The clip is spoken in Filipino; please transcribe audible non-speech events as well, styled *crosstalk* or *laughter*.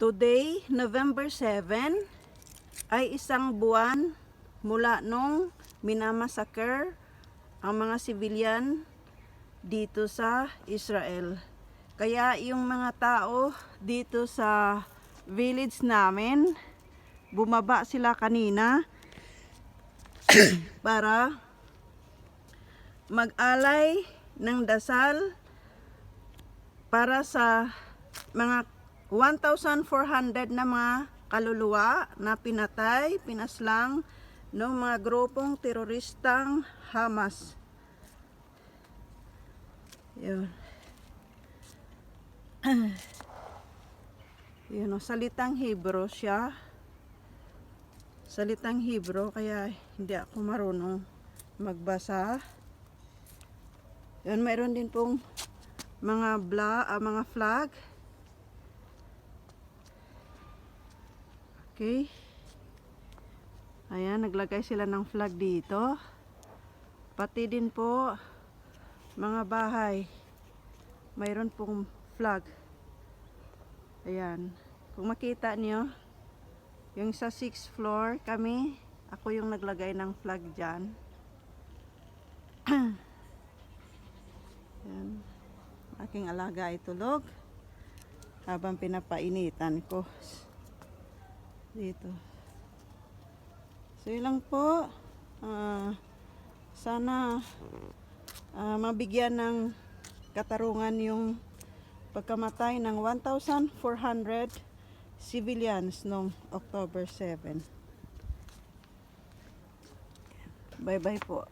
Today, November 7, ay isang buwan mula nung minamassacre ang mga civilian dito sa Israel. Kaya yung mga tao dito sa village namin, bumaba sila kanina *coughs* para mag-alay ng dasal para sa mga 1,400 na mga kaluluwa na pinatay, pinaslang ng mga grupong teroristang Hamas. Yun. *clears throat* Yun, o, salitang Hebrew siya. Salitang Hebrew, kaya hindi ako marunong magbasa. Yun, mayroon din pong mga bla, ah, mga flag. Okay. Ayan, naglagay sila ng flag dito. Pati din po mga bahay. Mayroon pong flag. Ayan. Kung makita niyo, yung sa 6th floor kami, ako yung naglagay ng flag dyan. Ayan. Aking alaga ay tulog habang pinapainitan ko dito. So yun lang po. Ah, sana ah, mabigyan ng katarungan yung pagkamatay ng 1,400 civilians noong October 7. Bye-bye po.